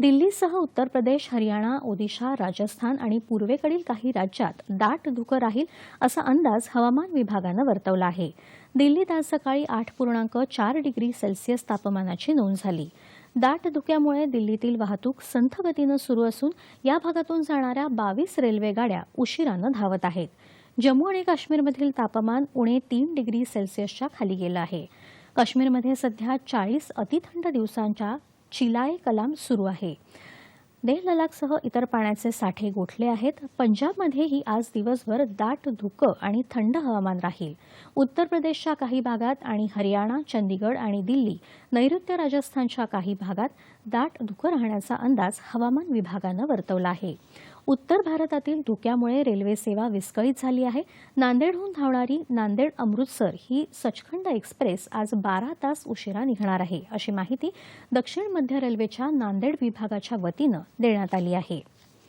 दिल्लीसह उत्तर प्रदेश हरियाणा ओदिशा राजस्थान आणि पूर्वेकडील काही राज्यात दाट धुकं राहील असा अंदाज हवामान विभागानं वर्तवला आहे. दिल्लीत आज सकाळी आठ पूर्णांक चार डिग्री सेल्सिअस तापमानाची नोंद झाली. दाट धुक्यामुळे दिल्लीतील वाहतूक संथ गतीनं सुरू असून या भागातून जाणाऱ्या बावीस रेल्वेगाड्या उशिरानं धावत आहेत. जम्मू आणि काश्मीरमधील तापमान उणे तीन डिग्री सेल्सिअसच्या खाली गेलं आहे. काश्मीरमध्ये सध्या चाळीस अतिथंड दिवसांच्या चिलाए कलाम सुरू आहे. देह ललाकसह इतर पाण्याचे साठे गोठले आहेत. पंजाबमध्येही आज दिवसभर दाट धुकं आणि थंड हवामान राहील. उत्तर प्रदेशच्या काही भागात आणि हरियाणा चंदीगड आणि दिल्ली नैऋत्य राजस्थानच्या काही भागात दाट धुकं राहण्याचा अंदाज हवामान विभागानं वर्तवला आहे. उत्तर भारतातील धुक्यामुळे रेल्वे सेवा विस्कळीत झाली आहे. नांदेडहून धावणारी नांदेड अमृतसर ही सचखंड एक्सप्रेस आज बारा तास उशिरा निघणार आहे अशी माहिती दक्षिण मध्य रेल्वेच्या नांदेड विभागाच्या वतीनं देण्यात आली आहे.